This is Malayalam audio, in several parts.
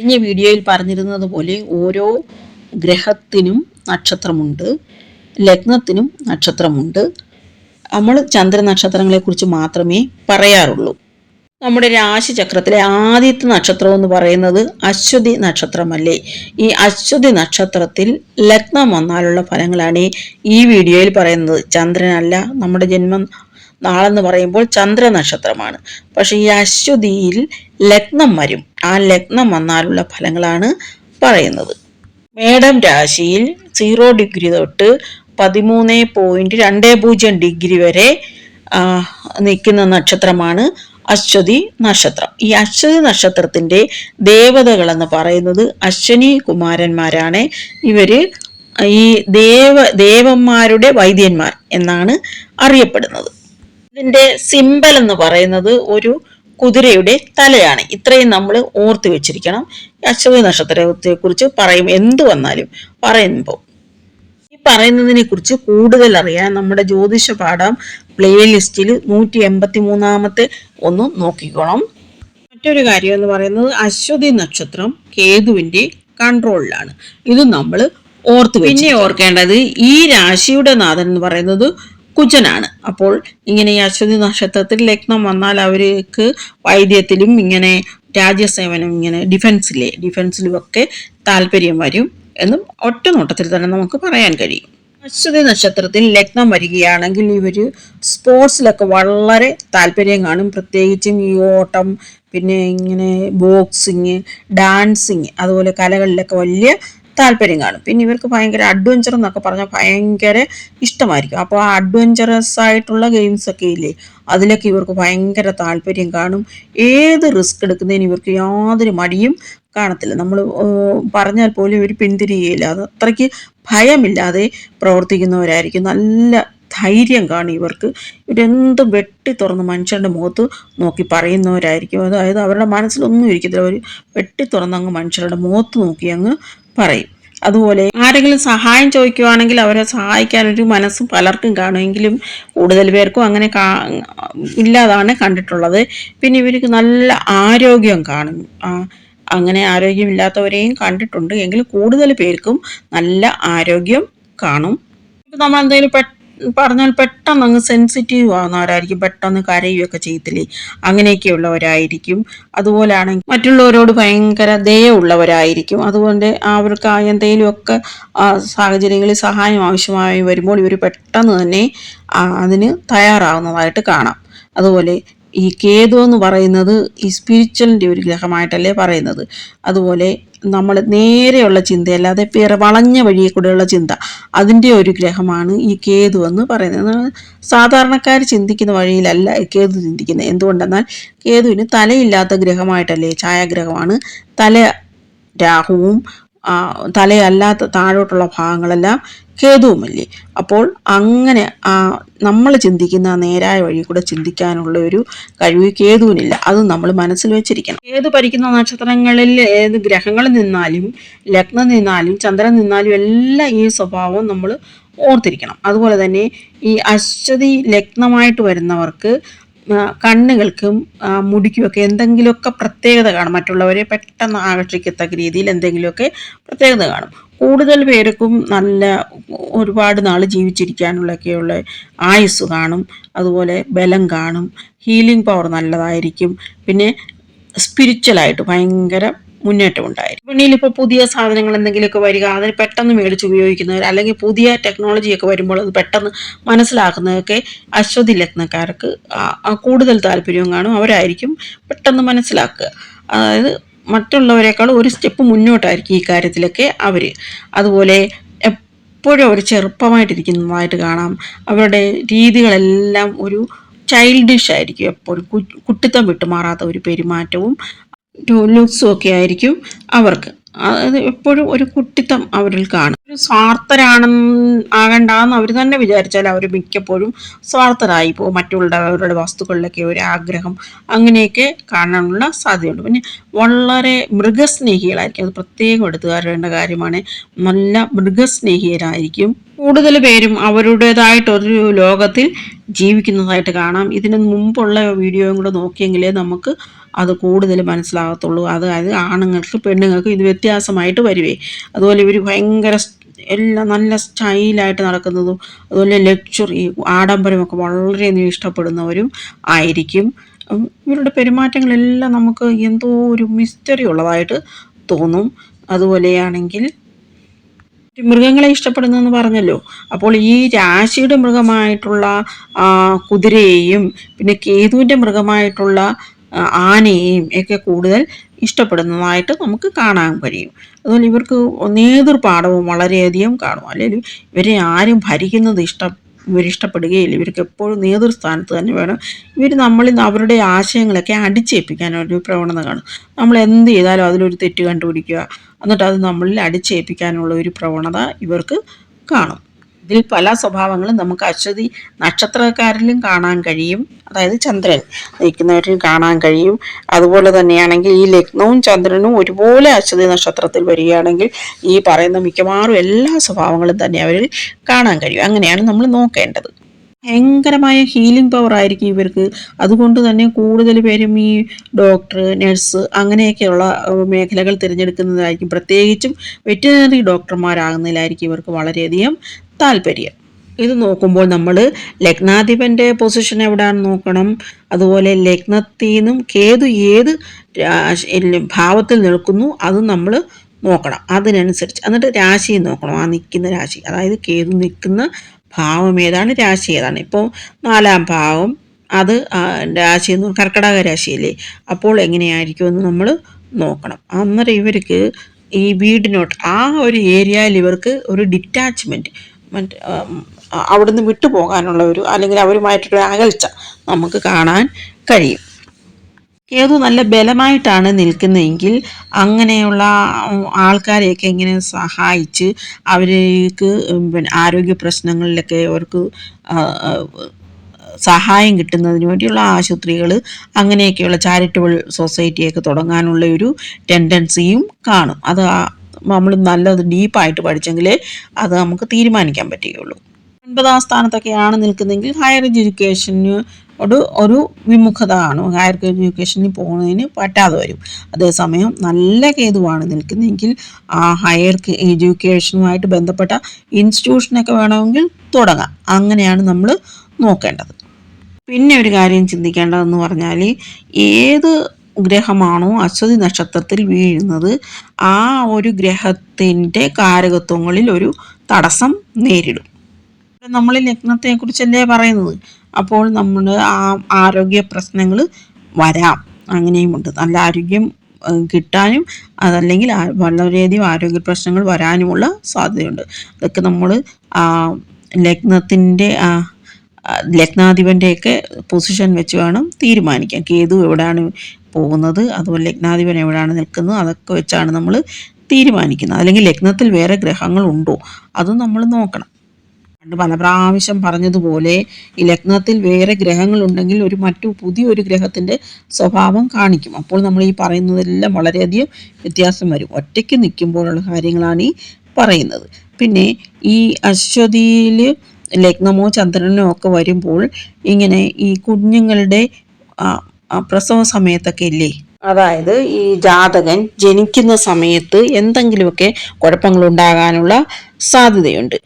കഴിഞ്ഞ വീഡിയോയിൽ പറഞ്ഞിരുന്നത് പോലെ ഓരോ ഗ്രഹത്തിനും നക്ഷത്രമുണ്ട് ലഗ്നത്തിനും നക്ഷത്രമുണ്ട്. നമ്മൾ ചന്ദ്രനക്ഷത്രങ്ങളെക്കുറിച്ച് മാത്രമേ പറയാറുള്ളൂ. നമ്മുടെ രാശിചക്രത്തിലെ ആദ്യത്തെ നക്ഷത്രം എന്ന് പറയുന്നത് അശ്വതി നക്ഷത്രമല്ലേ? ഈ അശ്വതി നക്ഷത്രത്തിൽ ലഗ്നം വന്നാലുള്ള ഫലങ്ങളാണ് ഈ വീഡിയോയിൽ പറയുന്നത്. ചന്ദ്രനല്ല നമ്മുടെ ജന്മം നാളെന്ന് പറയുമ്പോൾ ചന്ദ്ര നക്ഷത്രമാണ് പക്ഷെ ഈ അശ്വതിയിൽ ലഗ്നം വരും. ആ ലഗ്നം വന്നാലുള്ള ഫലങ്ങളാണ് പറയുന്നത്. മേടം രാശിയിൽ സീറോ ഡിഗ്രി തൊട്ട് പതിമൂന്ന് പോയിന്റ് രണ്ട് പൂജ്യം ഡിഗ്രി വരെ നിൽക്കുന്ന നക്ഷത്രമാണ് അശ്വതി നക്ഷത്രം. ഈ അശ്വതി നക്ഷത്രത്തിന്റെ ദേവതകളെന്ന് പറയുന്നത് അശ്വനി കുമാരന്മാരാണ്. ഇവർ ഈ ദേവ ദേവന്മാരുടെ വൈദ്യന്മാർ എന്നാണ് അറിയപ്പെടുന്നത്. ഇതിന്റെ സിമ്പൽ എന്ന് പറയുന്നത് ഒരു കുതിരയുടെ തലയാണ്. ഇത്രയും നമ്മൾ ഓർത്തു വെച്ചിരിക്കണം. അശ്വതി നക്ഷത്രത്തെ കുറിച്ച് പറയും എന്ത് വന്നാലും. പറയുമ്പോൾ ഈ പറയുന്നതിനെ കുറിച്ച് കൂടുതൽ അറിയാൻ നമ്മുടെ ജ്യോതിഷ പാഠം പ്ലേലിസ്റ്റിൽ നൂറ്റി എൺപത്തി മൂന്നാമത്തെ ഒന്ന് നോക്കിക്കോണം. മറ്റൊരു കാര്യം എന്ന് പറയുന്നത് അശ്വതി നക്ഷത്രം കേതുവിന്റെ കൺട്രോളിലാണ് ഇത് നമ്മൾ ഓർത്തു പിന്നെ ഓർക്കേണ്ടത് ഈ രാശിയുടെ നാഥൻ എന്ന് പറയുന്നത് കുജനാണ്. അപ്പോൾ ഇങ്ങനെ ഈ അശ്വതി നക്ഷത്രത്തിൽ ലഗ്നം വന്നാൽ അവർക്ക് വൈദ്യത്തിലും ഇങ്ങനെ രാജ്യസേവനം ഇങ്ങനെ ഡിഫൻസിലെ ഡിഫൻസിലും ഒക്കെ താല്പര്യം വരും എന്നും ഒറ്റ നോട്ടത്തിൽ തന്നെ നമുക്ക് പറയാൻ കഴിയും. അശ്വതി നക്ഷത്രത്തിൽ ലഗ്നം വരികയാണെങ്കിൽ ഇവർ സ്പോർട്സിലൊക്കെ വളരെ താല്പര്യം കാണും. പ്രത്യേകിച്ചും ഈ ഓട്ടം പിന്നെ ഇങ്ങനെ ബോക്സിങ് ഡാൻസിങ് അതുപോലെ കലകളിലൊക്കെ വലിയ താല്പര്യം കാണും. പിന്നെ ഇവർക്ക് ഭയങ്കര അഡ്വഞ്ചർ എന്നൊക്കെ പറഞ്ഞാൽ ഭയങ്കര ഇഷ്ടമായിരിക്കും. അപ്പോൾ ആ അഡ്വഞ്ചറസ് ആയിട്ടുള്ള ഗെയിംസ് ഒക്കെ ഇല്ലേ അതിലൊക്കെ ഇവർക്ക് ഭയങ്കര താല്പര്യം കാണും. ഏത് റിസ്ക് എടുക്കുന്നതിന് ഇവർക്ക് യാതൊരു മടിയും കാണത്തില്ല. നമ്മൾ പറഞ്ഞാൽ പോലും ഇവർ പിന്തിരിയുകയില്ല അത് അത്രയ്ക്ക് ഭയമില്ലാതെ പ്രവർത്തിക്കുന്നവരായിരിക്കും. നല്ല ധൈര്യം കാണും ഇവർക്ക്. ഇവരെന്തും വെട്ടി തുറന്ന് മനുഷ്യരുടെ മുഖത്ത് നോക്കി പറയുന്നവരായിരിക്കും. അതായത് അവരുടെ മനസ്സിലൊന്നും ഇരിക്കത്തില്ല. അവർ വെട്ടി തുറന്ന് അങ്ങ് മനുഷ്യരുടെ മുഖത്ത് നോക്കി അങ്ങ് പറയും. അതുപോലെ ആരെങ്കിലും സഹായം ചോദിക്കുവാണെങ്കിൽ അവരെ സഹായിക്കാൻ ഒരു മനസ്സും പലർക്കും കാണുമെങ്കിലും കൂടുതൽ പേർക്കും അങ്ങനെ കാ ഇല്ലാതാണ് കണ്ടിട്ടുള്ളത്. പിന്നെ ഇവർക്ക് നല്ല ആരോഗ്യം കാണും. അങ്ങനെ ആരോഗ്യമില്ലാത്തവരെയും കണ്ടിട്ടുണ്ട്. എങ്കിൽ കൂടുതൽ പേർക്കും നല്ല ആരോഗ്യം കാണും. ഇപ്പം നമ്മൾ എന്തെങ്കിലും പറഞ്ഞാൽ പെട്ടെന്ന് അങ്ങ് സെൻസിറ്റീവ് ആവുന്നവരായിരിക്കും പെട്ടെന്ന് കരയുകയൊക്കെ ചെയ്യത്തില്ലേ? അങ്ങനെയൊക്കെയുള്ളവരായിരിക്കും. അതുപോലാണെങ്കിൽ മറ്റുള്ളവരോട് ഭയങ്കര ദയുള്ളവരായിരിക്കും അതുകൊണ്ട് അവർക്ക് എന്തെങ്കിലുമൊക്കെ സാഹചര്യങ്ങളിൽ സഹായം ആവശ്യമായി വരുമ്പോൾ ഇവർ പെട്ടെന്ന് തന്നെ അതിന് തയ്യാറാവുന്നതായിട്ട് കാണാം. അതുപോലെ ഈ കേതു എന്ന് പറയുന്നത് ഈ സ്പിരിച്വലിന്റെ ഒരു ഗ്രഹമായിട്ടല്ലേ പറയുന്നത്. അതുപോലെ നമ്മൾ നേരെയുള്ള ചിന്തയല്ലാതെ പേര് വളഞ്ഞ വഴിയെ കൂടെയുള്ള ചിന്ത. അതിന്റെ ഒരു ഗ്രഹമാണ് ഈ കേതു എന്ന് പറയുന്നത്. സാധാരണക്കാർ ചിന്തിക്കുന്ന വഴിയിലല്ല കേതു ചിന്തിക്കുന്നത്. എന്തുകൊണ്ടെന്നാൽ കേതുവിന് തലയില്ലാത്ത ഗ്രഹമായിട്ടല്ലേ ഛായാഗ്രഹമാണ്. തല രാഹുവും തലയല്ലാത്ത താഴോട്ടുള്ള ഭാഗങ്ങളെല്ലാം കേതുവുമല്ലേ അപ്പോൾ അങ്ങനെ നമ്മൾ ചിന്തിക്കുന്ന നേരായ വഴി കൂടെ ചിന്തിക്കാനുള്ള ഒരു കഴിവ് കേതുവിനില്ല അത് നമ്മൾ മനസ്സിൽ വെച്ചിരിക്കണം. ഏത് ഭരിക്കുന്ന നക്ഷത്രങ്ങളിൽ ഏത് ഗ്രഹങ്ങളിൽ നിന്നാലും ലഗ്നം നിന്നാലും ചന്ദ്രൻ നിന്നാലും എല്ലാം ഈ സ്വഭാവം നമ്മൾ ഓർത്തിരിക്കണം. അതുപോലെ തന്നെ ഈ അശ്വതി ലഗ്നമായിട്ട് വരുന്നവർക്ക് കണ്ണുകൾക്കും മുടിക്കുമൊക്കെ എന്തെങ്കിലുമൊക്കെ പ്രത്യേകത കാണും. മറ്റുള്ളവരെ പെട്ടെന്ന് ആകർഷിക്കത്തക്ക രീതിയിൽ എന്തെങ്കിലുമൊക്കെ പ്രത്യേകത കാണും. കൂടുതൽ പേർക്കും നല്ല ഒരുപാട് നാൾ ജീവിച്ചിരിക്കാനുള്ളൊക്കെയുള്ള ആയുസ് കാണും. അതുപോലെ ബലം കാണും. ഹീലിംഗ് പവർ നല്ലതായിരിക്കും. പിന്നെ സ്പിരിച്വലായിട്ട് ഭയങ്കര മുന്നേറ്റം ഉണ്ടായിരുന്നു വിപണിയിൽ ഇപ്പോൾ പുതിയ സാധനങ്ങൾ എന്തെങ്കിലുമൊക്കെ വരിക അതിന് പെട്ടെന്ന് മേടിച്ച് ഉപയോഗിക്കുന്നവർ അല്ലെങ്കിൽ പുതിയ ടെക്നോളജിയൊക്കെ വരുമ്പോൾ അത് പെട്ടെന്ന് മനസ്സിലാക്കുന്നതൊക്കെ അശ്വതി ലഗ്നക്കാർക്ക് കൂടുതൽ താല്പര്യവും കാണും. അവരായിരിക്കും പെട്ടെന്ന് മനസ്സിലാക്കുക. അതായത് മറ്റുള്ളവരെക്കാൾ ഒരു സ്റ്റെപ്പ് മുന്നോട്ടായിരിക്കും ഈ കാര്യത്തിലൊക്കെ അവർ അതുപോലെ എപ്പോഴും അവർ ചെറുപ്പമായിട്ടിരിക്കുന്നതായിട്ട് കാണാം. അവരുടെ രീതികളെല്ലാം ഒരു ചൈൽഡിഷ് ആയിരിക്കും എപ്പോഴും. കുട്ടിത്തം വിട്ടുമാറാത്ത ഒരു പെരുമാറ്റവും ലുക്സും ഒക്കെ ആയിരിക്കും അവർക്ക്. അതായത് എപ്പോഴും ഒരു കുട്ടിത്തം അവരിൽ കാണും. ഒരു സ്വാർത്ഥരാണെന്ന് ആകണ്ടെന്ന് അവർ തന്നെ വിചാരിച്ചാൽ അവർ മിക്കപ്പോഴും സ്വാർത്ഥരായി പോകും. മറ്റുള്ളവരുടെ വസ്തുക്കളിലൊക്കെ ഒരു ആഗ്രഹം അങ്ങനെയൊക്കെ കാണാനുള്ള സാധ്യതയുണ്ട്. പിന്നെ വളരെ മൃഗസ്നേഹികളായിരിക്കും. അത് പ്രത്യേകം എടുത്തു കാരേണ്ട കാര്യമാണ്. നല്ല മൃഗസ്നേഹിയരായിരിക്കും. കൂടുതൽ പേരും അവരുടേതായിട്ടൊരു ലോകത്തിൽ ജീവിക്കുന്നതായിട്ട് കാണാം. ഇതിന് മുമ്പുള്ള വീഡിയോയും കൂടെ നോക്കിയെങ്കിലേ നമുക്ക് അത് കൂടുതൽ മനസ്സിലാകത്തുള്ളൂ. അതായത് ആണുങ്ങൾക്ക് പെണ്ണുങ്ങൾക്ക് ഇത് വ്യത്യാസമായിട്ട് വരുവേ. അതുപോലെ ഇവർ ഭയങ്കര എല്ലാം നല്ല സ്റ്റൈലായിട്ട് നടക്കുന്നതും അതുപോലെ ലക്ഷറി ആഡംബരമൊക്കെ വളരെയധികം ഇഷ്ടപ്പെടുന്നവരും ആയിരിക്കും. ഇവരുടെ പെരുമാറ്റങ്ങളെല്ലാം നമുക്ക് എന്തോ ഒരു മിസ്റ്ററി ഉള്ളതായിട്ട് തോന്നും. അതുപോലെയാണെങ്കിൽ മൃഗങ്ങളെ ഇഷ്ടപ്പെടുന്നെന്ന് പറഞ്ഞല്ലോ. അപ്പോൾ ഈ രാശിയുടെ മൃഗമായിട്ടുള്ള കുതിരയെയും പിന്നെ കേതുവിന്റെ മൃഗമായിട്ടുള്ള ആനയെയും ഒക്കെ കൂടുതൽ ഇഷ്ടപ്പെടുന്നതായിട്ട് നമുക്ക് കാണാൻ കഴിയും. അതുപോലെ ഇവർക്ക് നേതൃപാഠവും വളരെയധികം കാണും. അല്ലെങ്കിൽ ഇവരെ ആരും ഭരിക്കുന്നത് ഇഷ്ടം ഇവരിഷ്ടപ്പെടുകയില്ല ഇവർക്ക് എപ്പോഴും നേതൃസ്ഥാനത്ത് തന്നെ വേണം. ഇവർ നമ്മളിൽ അവരുടെ ആശയങ്ങളൊക്കെ അടിച്ചേൽപ്പിക്കാനൊരു പ്രവണത കാണും. നമ്മൾ എന്ത് ചെയ്താലും അതിലൊരു തെറ്റ് കണ്ടുപിടിക്കുക. എന്നിട്ട് അത് നമ്മളിൽ അടിച്ചേൽപ്പിക്കാനുള്ള ഒരു പ്രവണത ഇവർക്ക് കാണും. ഇതിൽ പല സ്വഭാവങ്ങളും നമുക്ക് അശ്വതി നക്ഷത്രക്കാരിലും കാണാൻ കഴിയും. അതായത് ചന്ദ്രൻ നയിക്കുന്നവരിൽ കാണാൻ കഴിയും. അതുപോലെ തന്നെയാണെങ്കിൽ ഈ ലഗ്നവും ചന്ദ്രനും ഒരുപോലെ അശ്വതി നക്ഷത്രത്തിൽ വരികയാണെങ്കിൽ ഈ പറയുന്ന മിക്കവാറും എല്ലാ സ്വഭാവങ്ങളും തന്നെ അവരിൽ കാണാൻ കഴിയും. അങ്ങനെയാണ് നമ്മൾ നോക്കേണ്ടത്. ഭയങ്കരമായ ഹീലിംഗ് പവർ ആയിരിക്കും ഇവർക്ക്. അതുകൊണ്ട് തന്നെ കൂടുതൽ പേരും ഈ ഡോക്ടർ നഴ്സ് അങ്ങനെയൊക്കെയുള്ള മേഖലകൾ തിരഞ്ഞെടുക്കുന്നതായിരിക്കും. പ്രത്യേകിച്ചും വെറ്റിനറി ഡോക്ടർമാരാകുന്നതിലായിരിക്കും ഇവർക്ക് വളരെയധികം താല്പര്യം. ഇത് നോക്കുമ്പോൾ നമ്മൾ ലഗ്നാധിപന്റെ പൊസിഷൻ എവിടെയാണ് നോക്കണം. അതുപോലെ ലഗ്നത്തിൽ നിന്നും കേതു ഏത് ഭാവത്തിൽ നിൽക്കുന്നു അത് നമ്മൾ നോക്കണം. അതിനനുസരിച്ച്. എന്നിട്ട് രാശി നോക്കണം. ആ നിൽക്കുന്ന രാശി. അതായത് കേതു നിൽക്കുന്ന ഭാവം ഏതാണ്? രാശി ഏതാണ്? ഇപ്പോൾ നാലാം ഭാവം അത് രാശി എന്ന് കർക്കടക രാശിയല്ലേ? അപ്പോൾ എങ്ങനെയായിരിക്കും എന്ന് നമ്മൾ നോക്കണം. അന്നേരം ഇവർക്ക് ഈ വീടിനോട്ട് ആ ഒരു ഏരിയയിൽ ഇവർക്ക് ഒരു ഡിറ്റാച്ച്മെന്റ് മറ്റ് അവിടുന്ന് വിട്ടു പോകാനുള്ള ഒരു അല്ലെങ്കിൽ അവരുമായിട്ടൊരു അകൽച്ച നമുക്ക് കാണാൻ കഴിയും. കേതു നല്ല ബലമായിട്ടാണ് നിൽക്കുന്നതെങ്കിൽ അങ്ങനെയുള്ള ആൾക്കാരെയൊക്കെ ഇങ്ങനെ സഹായിച്ച് അവർക്ക് പിന്നെ ആരോഗ്യ പ്രശ്നങ്ങളിലൊക്കെ അവർക്ക് സഹായം കിട്ടുന്നതിന് വേണ്ടിയുള്ള ആശുപത്രികൾ അങ്ങനെയൊക്കെയുള്ള ചാരിറ്റബിൾ സൊസൈറ്റിയൊക്കെ തുടങ്ങാനുള്ള ഒരു ടെൻഡൻസിയും കാണും. അത് നമ്മൾ നല്ലത് ഡീപ്പായിട്ട് പഠിച്ചെങ്കിൽ അത് നമുക്ക് തീരുമാനിക്കാൻ പറ്റുകയുള്ളൂ. ഒൻപതാം സ്ഥാനത്തൊക്കെയാണ് നിൽക്കുന്നതെങ്കിൽ ഹയർ എഡ്യൂക്കേഷന് ഒരു ഒരു വിമുഖത കാണും ഹയർ എഡ്യൂക്കേഷനിൽ പോകുന്നതിന് പറ്റാതെ വരും. അതേസമയം നല്ല കേതുവാണ് നിൽക്കുന്നതെങ്കിൽ ആ ഹയർ എഡ്യൂക്കേഷനുമായിട്ട് ബന്ധപ്പെട്ട ഇൻസ്റ്റിറ്റ്യൂഷനൊക്കെ വേണമെങ്കിൽ തുടങ്ങാം. അങ്ങനെയാണ് നമ്മൾ നോക്കേണ്ടത്. പിന്നെ ഒരു കാര്യം ചിന്തിക്കേണ്ടതെന്ന് പറഞ്ഞാൽ ഏത് ഗ്രഹമാണോ? അശ്വതി നക്ഷത്രത്തിൽ വീഴുന്നത്. ആ ഒരു ഗ്രഹത്തിന്റെ കാരകത്വങ്ങളിൽ ഒരു തടസ്സം നേരിടും. നമ്മൾ ലഗ്നത്തെക്കുറിച്ചല്ലേ പറയുന്നത്? അപ്പോൾ നമ്മൾ ആ ആരോഗ്യ പ്രശ്നങ്ങൾ വരാം. അങ്ങനെയുമുണ്ട് നല്ല ആരോഗ്യം കിട്ടാനും അതല്ലെങ്കിൽ വളരെയധികം ആരോഗ്യ പ്രശ്നങ്ങൾ വരാനുമുള്ള സാധ്യതയുണ്ട്. അതൊക്കെ നമ്മൾ ലഗ്നത്തിന്റെ ലഗ്നാധിപന്റെയൊക്കെ പൊസിഷൻ വെച്ച് വേണം തീരുമാനിക്കാം കേതു എവിടെയാണ് പോകുന്നത്? അതുപോലെ ലഗ്നാധിപൻ എവിടെയാണ് നിൽക്കുന്നത്? അതൊക്കെ വെച്ചാണ് നമ്മൾ തീരുമാനിക്കുന്നത്. അല്ലെങ്കിൽ ലഗ്നത്തിൽ വേറെ ഗ്രഹങ്ങളുണ്ടോ അതും നമ്മൾ നോക്കണം. പണ്ട് പല പ്രാവശ്യം പറഞ്ഞതുപോലെ ഈ ലഗ്നത്തിൽ വേറെ ഗ്രഹങ്ങളുണ്ടെങ്കിൽ ഒരു മറ്റു പുതിയൊരു ഗ്രഹത്തിന്റെ സ്വഭാവം കാണിക്കും. അപ്പോൾ നമ്മൾ ഈ പറയുന്നതെല്ലാം വളരെയധികം വ്യത്യാസം വരും. ഒറ്റയ്ക്ക് നിൽക്കുമ്പോഴുള്ള കാര്യങ്ങളാണ് ഈ പറയുന്നത്. പിന്നെ ഈ അശ്വതിയിൽ ലഗ്നമോ ചന്ദ്രനോ ഒക്കെ വരുമ്പോൾ ഇങ്ങനെ ഈ കുഞ്ഞുങ്ങളുടെ പ്രസവ സമയത്തൊക്കെ ഇല്ലേ? അതായത് ഈ ജാതകൻ ജനിക്കുന്ന സമയത്ത് എന്തെങ്കിലുമൊക്കെ കുഴപ്പങ്ങൾ ഉണ്ടാകാനുള്ള സാധ്യതയുണ്ട്.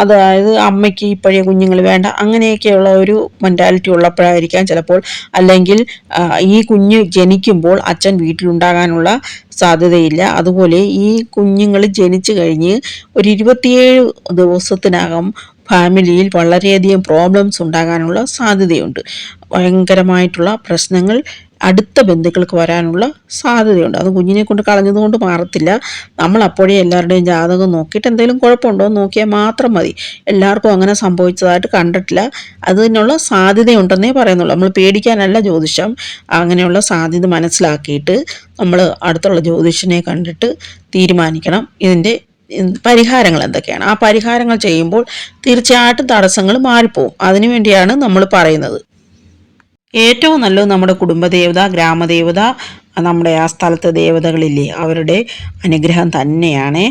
അതായത് അമ്മയ്ക്ക് ഇപ്പോഴേ കുഞ്ഞുങ്ങൾ വേണ്ട അങ്ങനെയൊക്കെയുള്ള ഒരു മെന്റാലിറ്റി ഉള്ളപ്പോഴായിരിക്കാം ചിലപ്പോൾ. അല്ലെങ്കിൽ ഈ കുഞ്ഞ് ജനിക്കുമ്പോൾ അച്ഛൻ വീട്ടിലുണ്ടാകാനുള്ള സാധ്യതയില്ല. അതുപോലെ ഈ കുഞ്ഞുങ്ങൾ ജനിച്ചു കഴിഞ്ഞ് ഒരു ഇരുപത്തിയേഴ് ദിവസത്തിനകം ഫാമിലിയിൽ വളരെയധികം പ്രോബ്ലംസ് ഉണ്ടാകാനുള്ള സാധ്യതയുണ്ട്. ഭയങ്കരമായിട്ടുള്ള പ്രശ്നങ്ങൾ അടുത്ത ബന്ധുക്കൾക്ക് വരാനുള്ള സാധ്യതയുണ്ട്. അത് കുഞ്ഞിനെ കൊണ്ട് കളഞ്ഞതുകൊണ്ട് മാറത്തില്ല. നമ്മൾ അപ്പോഴേ എല്ലാവരുടെയും ജാതകം നോക്കിയിട്ട് എന്തെങ്കിലും കുഴപ്പമുണ്ടോ എന്ന് നോക്കിയാൽ മാത്രം മതി. എല്ലാവർക്കും അങ്ങനെ സംഭവിച്ചതായിട്ട് കണ്ടിട്ടില്ല. അതിനുള്ള സാധ്യതയുണ്ടെന്നേ പറയുന്നുള്ളൂ. നമ്മൾ പേടിക്കാനല്ല ജ്യോതിഷം. അങ്ങനെയുള്ള സാധ്യത മനസ്സിലാക്കിയിട്ട് നമ്മൾ അടുത്തുള്ള ജ്യോതിഷനെ കണ്ടിട്ട് തീരുമാനിക്കണം. ഇതിന്റെ പരിഹാരങ്ങൾ എന്തൊക്കെയാണ്? ആ പരിഹാരങ്ങൾ ചെയ്യുമ്പോൾ തീർച്ചയായിട്ടും തടസ്സങ്ങൾ മാറിപ്പോവും. അതിനുവേണ്ടിയാണ് നമ്മൾ പറയുന്നത്. ഏറ്റവും നല്ലത് നമ്മുടെ കുടുംബദേവത ഗ്രാമദേവത നമ്മുടെ ആ സ്ഥലത്തെ ദേവതകളില്ലേ അവരുടെ അനുഗ്രഹം തന്നെയാണ്.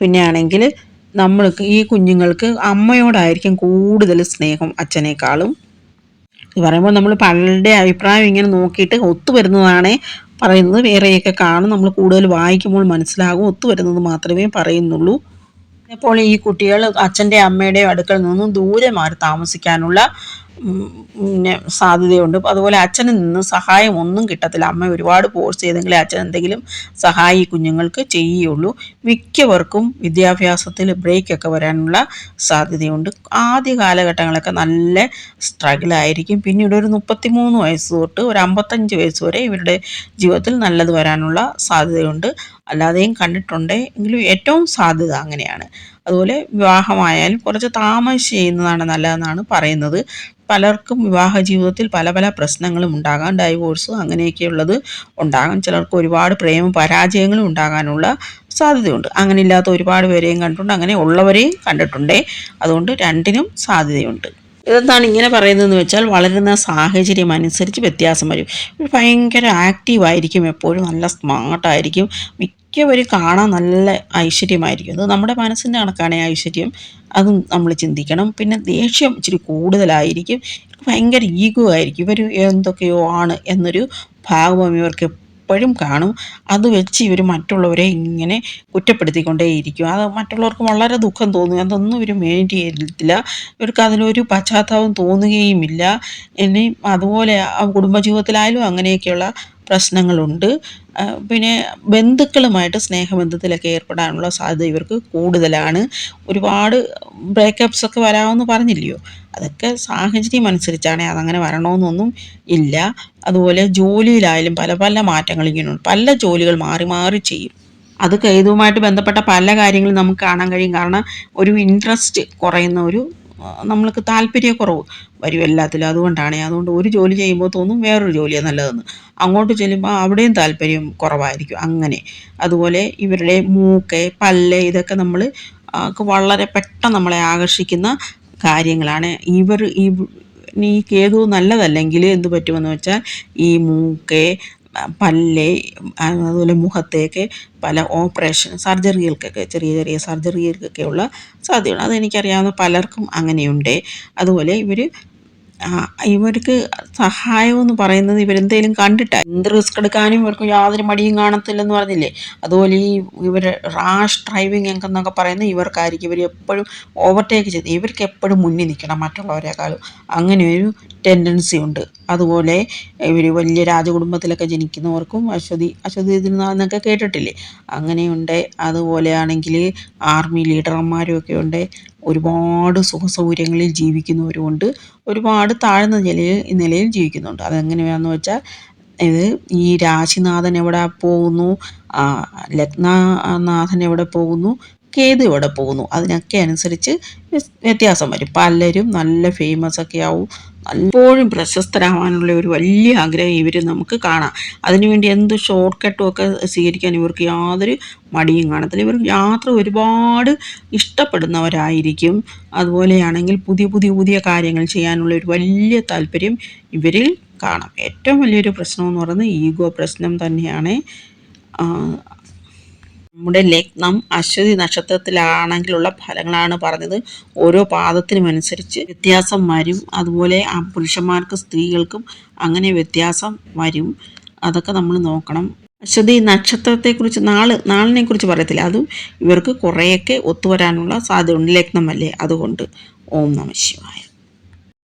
പിന്നെ ആണെങ്കിൽ നമ്മൾക്ക് ഈ കുഞ്ഞുങ്ങൾക്ക് അമ്മയോടായിരിക്കും കൂടുതൽ സ്നേഹം അച്ഛനേക്കാളും. പറയുമ്പോൾ നമ്മൾ പലരുടെ അഭിപ്രായം ഇങ്ങനെ നോക്കിയിട്ട് ഒത്തുവരുന്നതാണേ പറയുന്നത് വേറെയൊക്കെ കാണും. നമ്മൾ കൂടുതൽ വായിക്കുമ്പോൾ മനസ്സിലാകും. ഒത്തുവരുന്നത് മാത്രമേ പറയുന്നുള്ളൂ. അപ്പോൾ ഈ കുട്ടികൾ അച്ഛന്റെ അമ്മയുടെയും അടുക്കൽ നിന്നും ദൂരെ മാറി താമസിക്കാനുള്ള പിന്നെ സാധ്യതയുണ്ട്. അതുപോലെ അച്ഛനിൽ നിന്ന് സഹായം ഒന്നും കിട്ടത്തില്ല. അമ്മ ഒരുപാട് ഫോഴ്സ് ചെയ്തെങ്കിലേ അച്ഛൻ എന്തെങ്കിലും സഹായി കുഞ്ഞുങ്ങൾക്ക് ചെയ്യുകയുള്ളൂ മിക്കവർക്കും വിദ്യാഭ്യാസത്തിൽ ബ്രേക്കൊക്കെ വരാനുള്ള സാധ്യതയുണ്ട്. ആദ്യ കാലഘട്ടങ്ങളൊക്കെ നല്ല സ്ട്രഗിളായിരിക്കും പിന്നീട് ഒരു മുപ്പത്തിമൂന്ന് വയസ്സ് തൊട്ട് ഒരു അമ്പത്തഞ്ച് വയസ്സ് വരെ ഇവരുടെ ജീവിതത്തിൽ നല്ലത് വരാനുള്ള സാധ്യതയുണ്ട്. അല്ലാതെയും കണ്ടിട്ടുണ്ട്. എങ്കിലും ഏറ്റവും സാധ്യത അങ്ങനെയാണ്. അതുപോലെ വിവാഹമായാലും കുറച്ച് താമസിച്ച് ചെയ്യുന്നതാണ് നല്ലതെന്നാണ് പറയുന്നത്. പലർക്കും വിവാഹ ജീവിതത്തിൽ പല പല പ്രശ്നങ്ങളും ഉണ്ടാകാം. ഡൈവോഴ്സ് അങ്ങനെയൊക്കെയുള്ളത് ഉണ്ടാകാം. ചിലർക്ക് ഒരുപാട് പ്രേമ പരാജയങ്ങളും ഉണ്ടാകാനുള്ള സാധ്യതയുണ്ട്. അങ്ങനെ ഇല്ലാത്ത ഒരുപാട് പേരെയും കണ്ടിട്ടുണ്ട്. അങ്ങനെ ഉള്ളവരെയും കണ്ടിട്ടുണ്ടേ. അതുകൊണ്ട് രണ്ടിനും സാധ്യതയുണ്ട്. ഇതെന്താണ് ഇങ്ങനെ പറയുന്നതെന്ന് വെച്ചാൽ വളരുന്ന സാഹചര്യം അനുസരിച്ച് വ്യത്യാസം വരും. ഭയങ്കര ആക്റ്റീവായിരിക്കും എപ്പോഴും. നല്ല സ്മാർട്ടായിരിക്കും. മിക്കവരും കാണാൻ നല്ല ഐശ്വര്യമായിരിക്കും. അത് നമ്മുടെ മനസ്സിന്റെ കണക്കാണ് ഐശ്വര്യം. അതും നമ്മൾ ചിന്തിക്കണം. പിന്നെ ദേഷ്യം ഇച്ചിരി കൂടുതലായിരിക്കും. ഭയങ്കര ഈഗോ ആയിരിക്കും. ഇവർ എന്തൊക്കെയോ ആണ് എന്നൊരു ഭാവം ഇവർക്ക് എപ്പോഴും കാണും. അത് വെച്ച് ഇവർ മറ്റുള്ളവരെ ഇങ്ങനെ കുറ്റപ്പെടുത്തിക്കൊണ്ടേയിരിക്കും. അത് മറ്റുള്ളവർക്ക് വളരെ ദുഃഖം തോന്നും. അതൊന്നും ഇവർ മെയിൻ ചെയ്തില്ല ഇവർക്ക് അതിലൊരു പശ്ചാത്താപം തോന്നുകയുമില്ല. ഇനി അതുപോലെ കുടുംബജീവിതത്തിലായാലും അങ്ങനെയൊക്കെയുള്ള പ്രശ്നങ്ങളുണ്ട്. പിന്നെ ബന്ധുക്കളുമായിട്ട് സ്നേഹബന്ധത്തിലൊക്കെ ഏർപ്പെടാനുള്ള സാധ്യത ഇവർക്ക് കൂടുതലാണ്. ഒരുപാട് ബ്രേക്കപ്സ് ഒക്കെ വരാമെന്ന് പറഞ്ഞില്ലയോ? അതൊക്കെ സാഹചര്യം അനുസരിച്ചാണ് അതങ്ങനെ വരണമെന്നൊന്നും ഇല്ല. അതുപോലെ ജോലിയിലായാലും പല പല മാറ്റങ്ങൾ ഇങ്ങനെയുണ്ട് പല ജോലികൾ മാറി മാറി ചെയ്യും. അത് ഇതുമായിട്ട് ബന്ധപ്പെട്ട പല കാര്യങ്ങളും നമുക്ക് കാണാൻ കഴിയും. കാരണം ഒരു ഇൻട്രസ്റ്റ് കുറയുന്ന ഒരു നമ്മൾക്ക് താല്പര്യക്കുറവ്. വരും എല്ലാത്തിലും. അതുകൊണ്ടാണ് അതുകൊണ്ട് ഒരു ജോലി ചെയ്യുമ്പോൾ തോന്നും വേറൊരു ജോലിയാണ് നല്ലതെന്ന്. അങ്ങോട്ട് ചെല്ലുമ്പോൾ അവിടെയും താല്പര്യം കുറവായിരിക്കും. അങ്ങനെ. അതുപോലെ ഇവരുടെ മൂക്ക് പല്ല് ഇതൊക്കെ നമ്മൾ വളരെ പെട്ടെന്ന് നമ്മളെ ആകർഷിക്കുന്ന കാര്യങ്ങളാണ്. ഇവർ ഈ ഈ കേതു നല്ലതല്ലെങ്കിൽ എന്ത് പറ്റുമെന്ന് വെച്ചാൽ ഈ മൂക്ക് പല്ല് അതുപോലെ മുഖത്തേക്ക് പല ഓപ്പറേഷൻ സർജറികൾക്കൊക്കെ ചെറിയ ചെറിയ സർജറികൾക്കൊക്കെയുള്ള സാധ്യതയുണ്ട് അതെനിക്കറിയാവുന്ന പലർക്കും അങ്ങനെയുണ്ട്. അതുപോലെ ഇവർ ഇവർക്ക് സഹായം എന്ന് പറയുന്നത് ഇവരെന്തേലും കണ്ടിട്ടാണ് എന്ത് റിസ്ക് എടുക്കാനും ഇവർക്ക് യാതൊരു മടിയും കാണത്തില്ലെന്ന് പറഞ്ഞില്ലേ? അതുപോലെ ഈ ഇവർ റാഷ് ഡ്രൈവിംഗ് എന്നൊക്കെ പറയുന്നത് ഇവർക്കായിരിക്കും. ഇവർ എപ്പോഴും ഓവർടേക്ക് ചെയ്ത് ഇവർക്ക് എപ്പോഴും മുന്നിൽ നിൽക്കണം മറ്റുള്ളവരെക്കാളും. അങ്ങനെ ഒരു ടെൻഡൻസി ഉണ്ട്. അതുപോലെ ഇവർ വലിയ രാജകുടുംബത്തിലൊക്കെ ജനിക്കുന്നവർക്കും അശ്വതി അശ്വതി തിരുനാളെന്നൊക്കെ കേട്ടിട്ടില്ലേ? അങ്ങനെയുണ്ട്. അതുപോലെയാണെങ്കിൽ ആർമി ലീഡർമാരും ഒക്കെ ഉണ്ട്. ഒരുപാട് സുഖസൗകര്യങ്ങളിൽ ജീവിക്കുന്നവരുമുണ്ട്. ഒരുപാട് താഴ്ന്ന നിലയിൽ നിലയിൽ ജീവിക്കുന്നുണ്ട്. അതെങ്ങനെയാണെന്ന് വെച്ചാൽ ഇത് ഈ രാശിനാഥൻ എവിടെ പോകുന്നു? ലഗ്നനാഥൻ എവിടെ പോകുന്നു? കേതു എവിടെ പോകുന്നു? അതിനൊക്കെ അനുസരിച്ച് വ്യത്യാസം വരും. പലരും നല്ല ഫേമസ് ഒക്കെ ആവും. എപ്പോഴും പ്രശസ്തരാവാനുള്ള ഒരു വലിയ ആഗ്രഹം ഇവർ നമുക്ക് കാണാം. അതിനുവേണ്ടി എന്ത് ഷോർട്ട് കട്ടും ഒക്കെ സ്വീകരിക്കാൻ ഇവർക്ക് യാതൊരു മടിയും കാണത്തില്ല. ഇവർ യാത്ര ഒരുപാട് ഇഷ്ടപ്പെടുന്നവരായിരിക്കും. അതുപോലെയാണെങ്കിൽ പുതിയ പുതിയ പുതിയ കാര്യങ്ങൾ ചെയ്യാനുള്ള ഒരു വലിയ താല്പര്യം ഇവരിൽ കാണാം. ഏറ്റവും വലിയൊരു പ്രശ്നം എന്ന് പറയുന്നത് ഈഗോ പ്രശ്നം തന്നെയാണ്. നമ്മുടെ ലഗ്നം അശ്വതി നക്ഷത്രത്തിലാണെങ്കിലുള്ള ഫലങ്ങളാണ് പറഞ്ഞത്. ഓരോ പാദത്തിനും അനുസരിച്ച് വ്യത്യാസം വരും. അതുപോലെ ആ പുരുഷന്മാർക്കും സ്ത്രീകൾക്കും അങ്ങനെ വ്യത്യാസം വരും. അതൊക്കെ നമ്മൾ നോക്കണം. അശ്വതി നക്ഷത്രത്തെക്കുറിച്ച് നാൾ നാളിനെ കുറിച്ച് പറയത്തില്ല. അതും ഇവർക്ക് കുറേയൊക്കെ ഒത്തുവരാനുള്ള സാധ്യതയുണ്ട്. ലഗ്നമല്ലേ? അതുകൊണ്ട്. ഓം നമ ശിവായ.